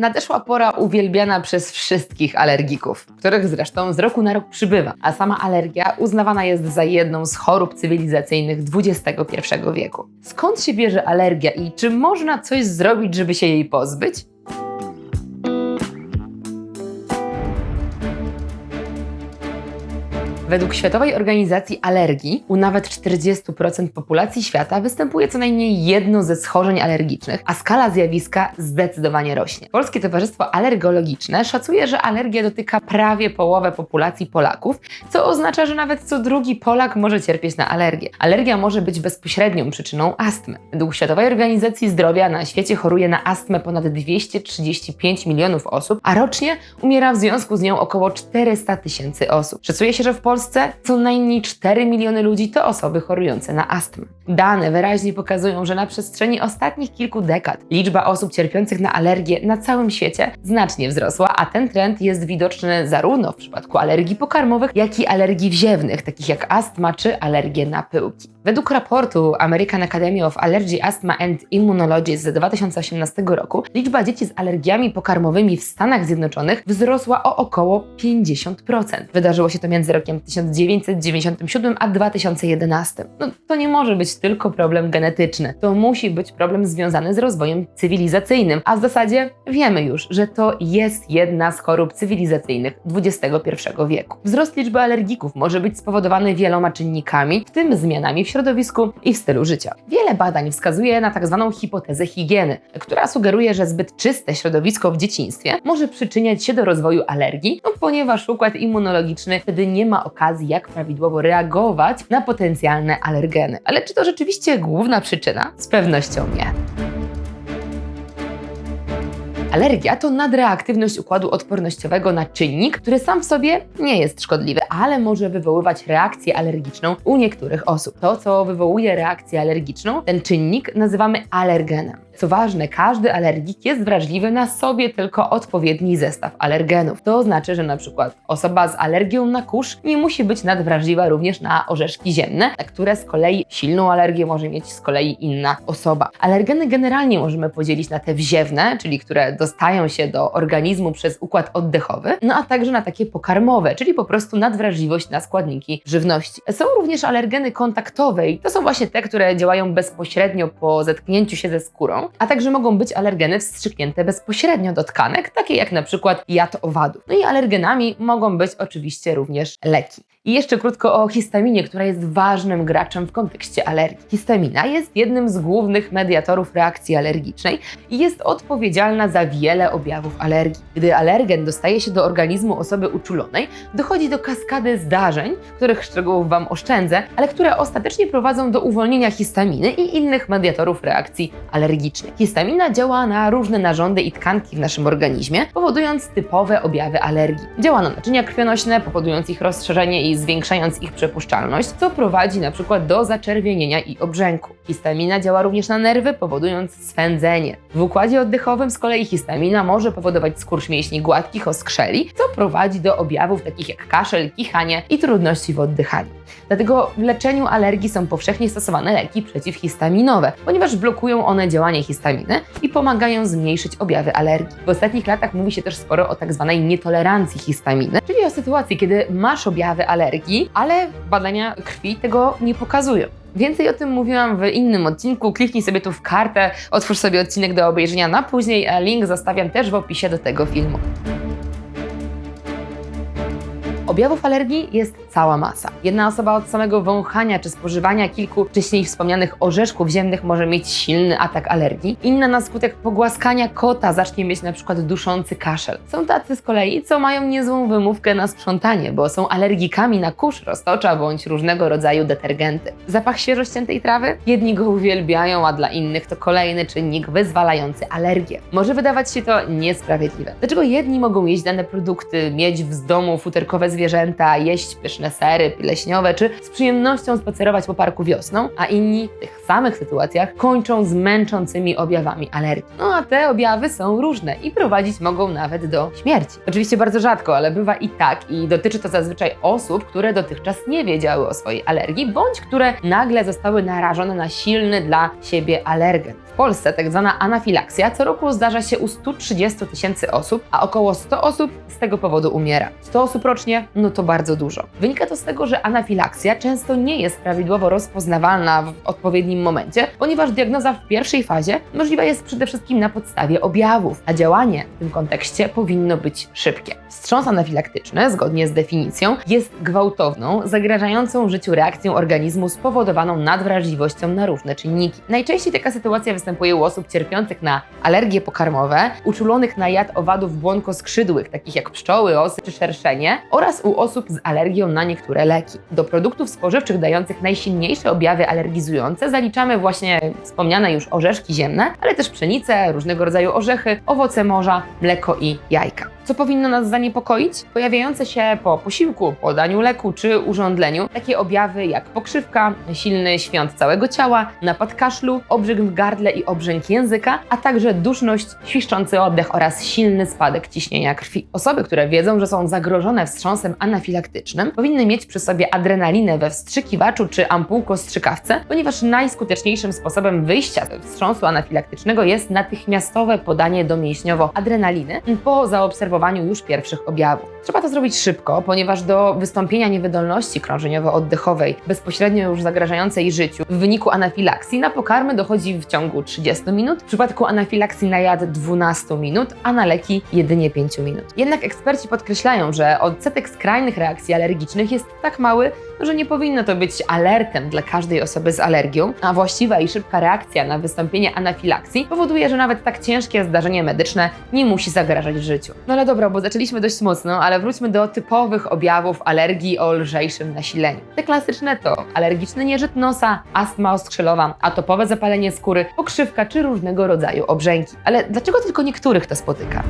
Nadeszła pora uwielbiana przez wszystkich alergików, których zresztą z roku na rok przybywa, a sama alergia uznawana jest za jedną z chorób cywilizacyjnych XXI wieku. Skąd się bierze alergia i czy można coś zrobić, żeby się jej pozbyć? Według Światowej Organizacji Alergii u nawet 40% populacji świata występuje co najmniej jedno ze schorzeń alergicznych, a skala zjawiska zdecydowanie rośnie. Polskie Towarzystwo Alergologiczne szacuje, że alergia dotyka prawie połowę populacji Polaków, co oznacza, że nawet co drugi Polak może cierpieć na alergię. Alergia może być bezpośrednią przyczyną astmy. Według Światowej Organizacji Zdrowia na świecie choruje na astmę ponad 235 milionów osób, a rocznie umiera w związku z nią około 400 tysięcy osób. Szacuje się, że w Polsce co najmniej 4 miliony ludzi to osoby chorujące na astmę. Dane wyraźnie pokazują, że na przestrzeni ostatnich kilku dekad liczba osób cierpiących na alergię na całym świecie znacznie wzrosła, a ten trend jest widoczny zarówno w przypadku alergii pokarmowych, jak i alergii wziewnych, takich jak astma czy alergie na pyłki. Według raportu American Academy of Allergy, Asthma and Immunology z 2018 roku liczba dzieci z alergiami pokarmowymi w Stanach Zjednoczonych wzrosła o około 50%. Wydarzyło się to między rokiem 1997 a 2011. No to nie może być tylko problem genetyczny. To musi być problem związany z rozwojem cywilizacyjnym, a w zasadzie wiemy już, że to jest jedna z chorób cywilizacyjnych XXI wieku. Wzrost liczby alergików może być spowodowany wieloma czynnikami, w tym zmianami w środowisku i w stylu życia. Wiele badań wskazuje na tzw. Tak hipotezę higieny, która sugeruje, że zbyt czyste środowisko w dzieciństwie może przyczyniać się do rozwoju alergii, no, ponieważ układ immunologiczny wtedy nie ma okazji, jak prawidłowo reagować na potencjalne alergeny. Ale czy to rzeczywiście główna przyczyna? Z pewnością nie. Alergia to nadreaktywność układu odpornościowego na czynnik, który sam w sobie nie jest szkodliwy, ale może wywoływać reakcję alergiczną u niektórych osób. To, co wywołuje reakcję alergiczną, ten czynnik nazywamy alergenem. Co ważne, każdy alergik jest wrażliwy na sobie tylko odpowiedni zestaw alergenów. To znaczy, że na przykład osoba z alergią na kurz nie musi być nadwrażliwa również na orzeszki ziemne, na które z kolei silną alergię może mieć z kolei inna osoba. Alergeny generalnie możemy podzielić na te wziewne, czyli które dostają się do organizmu przez układ oddechowy, no a także na takie pokarmowe, czyli po prostu nadwrażliwość na składniki żywności. Są również alergeny kontaktowe i to są właśnie te, które działają bezpośrednio po zetknięciu się ze skórą, a także mogą być alergeny wstrzyknięte bezpośrednio do tkanek, takie jak na przykład jad owadów. No i alergenami mogą być oczywiście również leki. I jeszcze krótko o histaminie, która jest ważnym graczem w kontekście alergii. Histamina jest jednym z głównych mediatorów reakcji alergicznej i jest odpowiedzialna za wiele objawów alergii. Gdy alergen dostaje się do organizmu osoby uczulonej, dochodzi do kaskady zdarzeń, których szczegółów Wam oszczędzę, ale które ostatecznie prowadzą do uwolnienia histaminy i innych mediatorów reakcji alergicznej. Histamina działa na różne narządy i tkanki w naszym organizmie, powodując typowe objawy alergii. Działa na naczynia krwionośne, powodując ich rozszerzenie i zwiększając ich przepuszczalność, co prowadzi na przykład do zaczerwienienia i obrzęku. Histamina działa również na nerwy, powodując swędzenie. W układzie oddechowym z kolei histamina może powodować skurcz mięśni gładkich, oskrzeli, co prowadzi do objawów takich jak kaszel, kichanie i trudności w oddychaniu. Dlatego w leczeniu alergii są powszechnie stosowane leki przeciwhistaminowe, ponieważ blokują one działanie histaminy i pomagają zmniejszyć objawy alergii. W ostatnich latach mówi się też sporo o tak zwanej nietolerancji histaminy, czyli o sytuacji, kiedy masz objawy alergii, ale badania krwi tego nie pokazują. Więcej o tym mówiłam w innym odcinku. Kliknij sobie tu w kartę, otwórz sobie odcinek do obejrzenia na później, link zostawiam też w opisie do tego filmu. Objawów alergii jest cała masa. Jedna osoba od samego wąchania czy spożywania kilku wcześniej wspomnianych orzeszków ziemnych może mieć silny atak alergii. Inna na skutek pogłaskania kota zacznie mieć na przykład duszący kaszel. Są tacy z kolei, co mają niezłą wymówkę na sprzątanie, bo są alergikami na kurz, roztocza bądź różnego rodzaju detergenty. Zapach świeżo ściętej trawy? Jedni go uwielbiają, a dla innych to kolejny czynnik wyzwalający alergię. Może wydawać się to niesprawiedliwe. Dlaczego jedni mogą jeść dane produkty, mieć w domu futerkowe zwierzęta, jeść pyszne sery pleśniowe, czy z przyjemnością spacerować po parku wiosną, a inni w tych samych sytuacjach kończą z męczącymi objawami alergii. No a te objawy są różne i prowadzić mogą nawet do śmierci. Oczywiście bardzo rzadko, ale bywa i tak i dotyczy to zazwyczaj osób, które dotychczas nie wiedziały o swojej alergii, bądź które nagle zostały narażone na silny dla siebie alergen. W Polsce tak zwana anafilaksja co roku zdarza się u 130 tysięcy osób, a około 100 osób z tego powodu umiera. 100 osób rocznie, no to bardzo dużo. Wynika to z tego, że anafilaksja często nie jest prawidłowo rozpoznawalna w odpowiednim momencie, ponieważ diagnoza w pierwszej fazie możliwa jest przede wszystkim na podstawie objawów, a działanie w tym kontekście powinno być szybkie. Wstrząs anafilaktyczny, zgodnie z definicją, jest gwałtowną, zagrażającą życiu reakcją organizmu spowodowaną nadwrażliwością na różne czynniki. Najczęściej taka sytuacja występuje u osób cierpiących na alergie pokarmowe, uczulonych na jad owadów błonkoskrzydłych, takich jak pszczoły, osy czy szerszenie, oraz u osób z alergią na niektóre leki. Do produktów spożywczych dających najsilniejsze objawy alergizujące zaliczamy właśnie wspomniane już orzeszki ziemne, ale też pszenicę, różnego rodzaju orzechy, owoce morza, mleko i jajka. Co powinno nas zaniepokoić? Pojawiające się po posiłku, podaniu leku czy urządleniu takie objawy jak pokrzywka, silny świąt całego ciała, napad kaszlu, obrzęk w gardle i obrzęk języka, a także duszność, świszczący oddech oraz silny spadek ciśnienia krwi. Osoby, które wiedzą, że są zagrożone wstrząsem anafilaktycznym, powinny mieć przy sobie adrenalinę we wstrzykiwaczu czy ampułko-strzykawce, ponieważ najskuteczniejszym sposobem wyjścia ze wstrząsu anafilaktycznego jest natychmiastowe podanie domięśniowo adrenaliny po zaobserwowaniu już pierwszych objawów. Trzeba to zrobić szybko, ponieważ do wystąpienia niewydolności krążeniowo-oddechowej, bezpośrednio już zagrażającej życiu, w wyniku anafilaksji na pokarmy dochodzi w ciągu 30 minut, w przypadku anafilaksji na jad 12 minut, a na leki jedynie 5 minut. Jednak eksperci podkreślają, że odsetek skrajnych reakcji alergicznych jest tak mały, że nie powinno to być alertem dla każdej osoby z alergią, a właściwa i szybka reakcja na wystąpienie anafilaksji powoduje, że nawet tak ciężkie zdarzenie medyczne nie musi zagrażać życiu. No ale dobra, bo zaczęliśmy dość mocno, ale wróćmy do typowych objawów alergii o lżejszym nasileniu. Te klasyczne to alergiczny nieżyt nosa, astma oskrzelowa, atopowe zapalenie skóry, pokrzywka czy różnego rodzaju obrzęki. Ale dlaczego tylko niektórych to spotyka?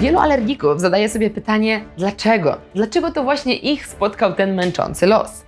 Wielu alergików zadaje sobie pytanie, dlaczego? Dlaczego to właśnie ich spotkał ten męczący los?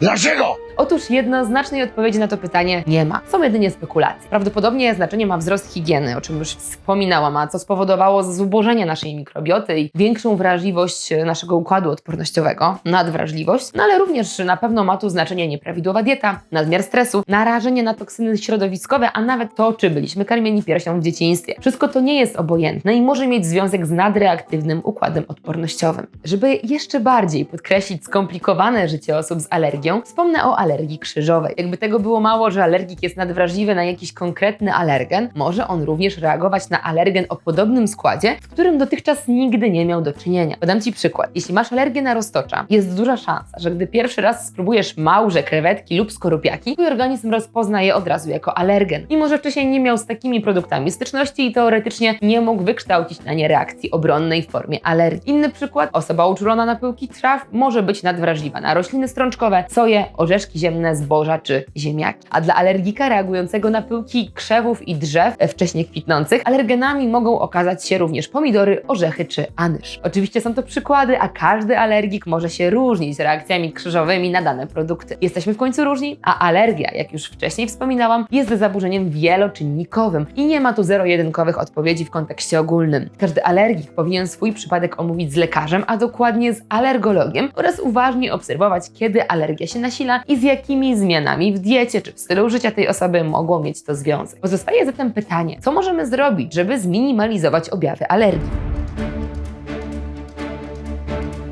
Dlaczego? Otóż jednoznacznej odpowiedzi na to pytanie nie ma. Są jedynie spekulacje. Prawdopodobnie znaczenie ma wzrost higieny, o czym już wspominałam, a co spowodowało zubożenie naszej mikrobioty i większą wrażliwość naszego układu odpornościowego, nadwrażliwość, no ale również na pewno ma tu znaczenie nieprawidłowa dieta, nadmiar stresu, narażenie na toksyny środowiskowe, a nawet to, czy byliśmy karmieni piersią w dzieciństwie. Wszystko to nie jest obojętne i może mieć związek z nadreaktywnym układem odpornościowym. Żeby jeszcze bardziej podkreślić skomplikowane życie osób z alergią, wspomnę o alergii krzyżowej. Jakby tego było mało, że alergik jest nadwrażliwy na jakiś konkretny alergen, może on również reagować na alergen o podobnym składzie, z którym dotychczas nigdy nie miał do czynienia. Podam Ci przykład. Jeśli masz alergię na roztocza, jest duża szansa, że gdy pierwszy raz spróbujesz małże, krewetki lub skorupiaki, twój organizm rozpozna je od razu jako alergen. Mimo, że wcześniej nie miał z takimi produktami styczności i teoretycznie nie mógł wykształcić na nie reakcji obronnej w formie alergii. Inny przykład, osoba uczulona na pyłki traw może być nadwrażliwa na rośliny strączkowe, soję, orzeszki ziemne, zboża czy ziemniaki. A dla alergika reagującego na pyłki krzewów i drzew e, wcześniej kwitnących, alergenami mogą okazać się również pomidory, orzechy czy anyż. Oczywiście są to przykłady, a każdy alergik może się różnić reakcjami krzyżowymi na dane produkty. Jesteśmy w końcu różni, a alergia, jak już wcześniej wspominałam, jest zaburzeniem wieloczynnikowym i nie ma tu zero-jedynkowych odpowiedzi w kontekście ogólnym. Każdy alergik powinien swój przypadek omówić z lekarzem, a dokładnie z alergologiem oraz uważnie obserwować, kiedy alergia się nasila i z jakimi zmianami w diecie czy w stylu życia tej osoby mogło mieć to związek. Pozostaje zatem pytanie, co możemy zrobić, żeby zminimalizować objawy alergii?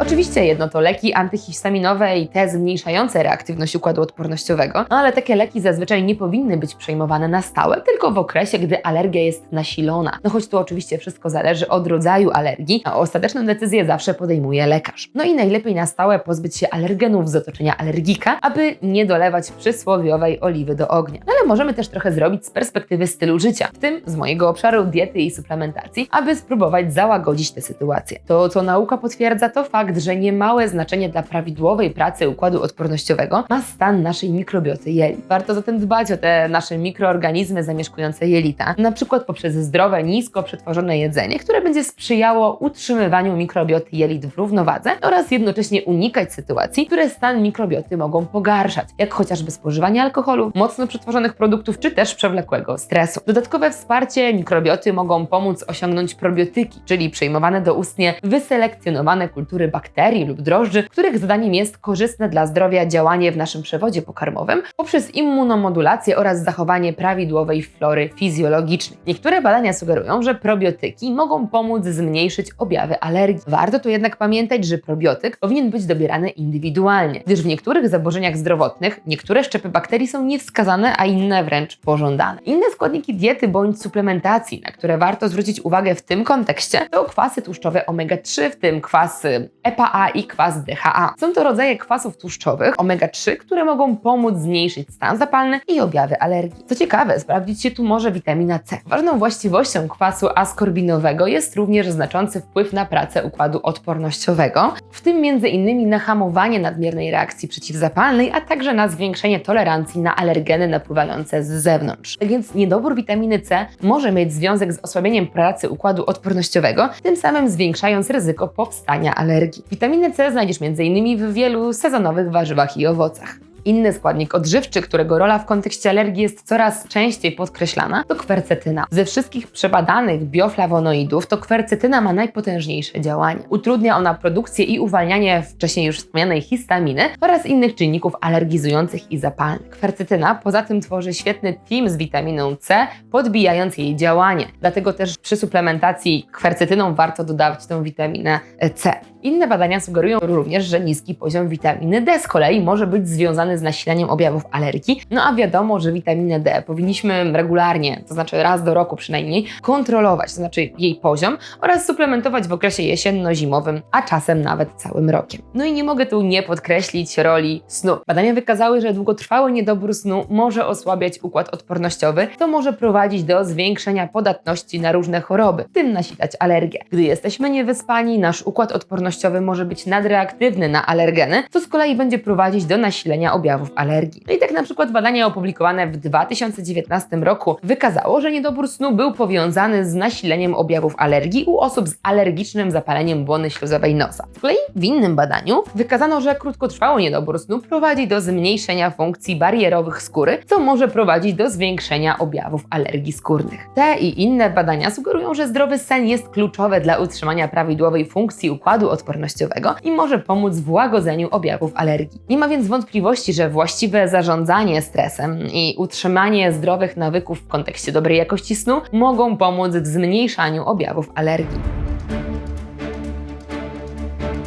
Oczywiście jedno to leki antyhistaminowe i te zmniejszające reaktywność układu odpornościowego, no ale takie leki zazwyczaj nie powinny być przejmowane na stałe, tylko w okresie, gdy alergia jest nasilona. No choć tu oczywiście wszystko zależy od rodzaju alergii, a ostateczną decyzję zawsze podejmuje lekarz. No i najlepiej na stałe pozbyć się alergenów z otoczenia alergika, aby nie dolewać przysłowiowej oliwy do ognia. No ale możemy też trochę zrobić z perspektywy stylu życia, w tym z mojego obszaru diety i suplementacji, aby spróbować załagodzić tę sytuację. To, co nauka potwierdza, to fakt, fakt, że niemałe znaczenie dla prawidłowej pracy układu odpornościowego ma stan naszej mikrobioty jelit. Warto zatem dbać o te nasze mikroorganizmy zamieszkujące jelita, na przykład poprzez zdrowe, nisko przetworzone jedzenie, które będzie sprzyjało utrzymywaniu mikrobioty jelit w równowadze oraz jednocześnie unikać sytuacji, które stan mikrobioty mogą pogarszać, jak chociażby spożywanie alkoholu, mocno przetworzonych produktów czy też przewlekłego stresu. Dodatkowe wsparcie mikrobioty mogą pomóc osiągnąć probiotyki, czyli przyjmowane doustnie wyselekcjonowane kultury bakterii lub drożdży, których zadaniem jest korzystne dla zdrowia działanie w naszym przewodzie pokarmowym poprzez immunomodulację oraz zachowanie prawidłowej flory fizjologicznej. Niektóre badania sugerują, że probiotyki mogą pomóc zmniejszyć objawy alergii. Warto tu jednak pamiętać, że probiotyk powinien być dobierany indywidualnie, gdyż w niektórych zaburzeniach zdrowotnych niektóre szczepy bakterii są niewskazane, a inne wręcz pożądane. Inne składniki diety bądź suplementacji, na które warto zwrócić uwagę w tym kontekście, to kwasy tłuszczowe omega-3, w tym kwasy EPA i kwas DHA. Są to rodzaje kwasów tłuszczowych omega-3, które mogą pomóc zmniejszyć stan zapalny i objawy alergii. Co ciekawe, sprawdzić się tu może witamina C. Ważną właściwością kwasu askorbinowego jest również znaczący wpływ na pracę układu odpornościowego, w tym innymi na hamowanie nadmiernej reakcji przeciwzapalnej, a także na zwiększenie tolerancji na alergeny napływające z zewnątrz. Tak więc niedobór witaminy C może mieć związek z osłabieniem pracy układu odpornościowego, tym samym zwiększając ryzyko powstania alergii. Witaminę C znajdziesz m.in. w wielu sezonowych warzywach i owocach. Inny składnik odżywczy, którego rola w kontekście alergii jest coraz częściej podkreślana, to kwercetyna. Ze wszystkich przebadanych bioflawonoidów to kwercetyna ma najpotężniejsze działanie. Utrudnia ona produkcję i uwalnianie wcześniej już wspomnianej histaminy oraz innych czynników alergizujących i zapalnych. Kwercetyna poza tym tworzy świetny team z witaminą C, podbijając jej działanie. Dlatego też przy suplementacji kwercetyną warto dodawać tę witaminę C. Inne badania sugerują również, że niski poziom witaminy D z kolei może być związany z nasileniem objawów alergii. No a wiadomo, że witaminę D powinniśmy regularnie, to znaczy raz do roku przynajmniej, kontrolować, to znaczy jej poziom oraz suplementować w okresie jesienno-zimowym, a czasem nawet całym rokiem. No i nie mogę tu nie podkreślić roli snu. Badania wykazały, że długotrwały niedobór snu może osłabiać układ odpornościowy, co może prowadzić do zwiększenia podatności na różne choroby, w tym nasilać alergię. Gdy jesteśmy niewyspani, nasz układ odpornościowy może być nadreaktywny na alergeny, co z kolei będzie prowadzić do nasilenia objawów alergii. No i tak na przykład badanie opublikowane w 2019 roku wykazało, że niedobór snu był powiązany z nasileniem objawów alergii u osób z alergicznym zapaleniem błony śluzowej nosa. Z kolei w innym badaniu wykazano, że krótkotrwały niedobór snu prowadzi do zmniejszenia funkcji barierowych skóry, co może prowadzić do zwiększenia objawów alergii skórnych. Te i inne badania sugerują, że zdrowy sen jest kluczowy dla utrzymania prawidłowej funkcji układu odpornościowego i może pomóc w łagodzeniu objawów alergii. Nie ma więc wątpliwości, że właściwe zarządzanie stresem i utrzymanie zdrowych nawyków w kontekście dobrej jakości snu mogą pomóc w zmniejszaniu objawów alergii.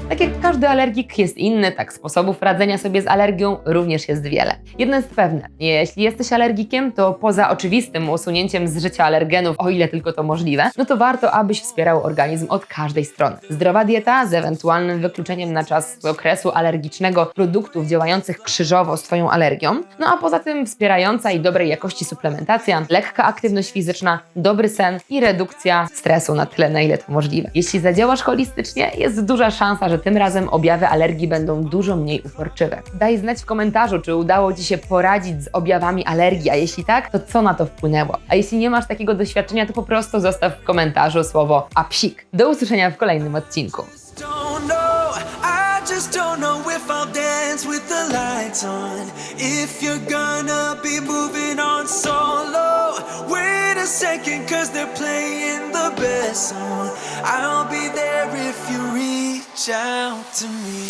Tak jak każdy alergik jest inny, tak sposobów radzenia sobie z alergią również jest wiele. Jedno jest pewne, jeśli jesteś alergikiem, to poza oczywistym usunięciem z życia alergenów, o ile tylko to możliwe, no to warto, abyś wspierał organizm od każdej strony. Zdrowa dieta z ewentualnym wykluczeniem na czas okresu alergicznego produktów działających krzyżowo z Twoją alergią, no a poza tym wspierająca i dobrej jakości suplementacja, lekka aktywność fizyczna, dobry sen i redukcja stresu na tyle, na ile to możliwe. Jeśli zadziałasz holistycznie, jest duża szansa, że tym razem objawy alergii będą dużo mniej uporczywe. Daj znać w komentarzu, czy udało Ci się poradzić z objawami alergii, a jeśli tak, to co na to wpłynęło. A jeśli nie masz takiego doświadczenia, to po prostu zostaw w komentarzu słowo apsik. Do usłyszenia w kolejnym odcinku. just don't know if I'll dance with the lights on. If you're gonna be moving on solo, a second, cause they're playing the best song. I'll be there if you reach out to me.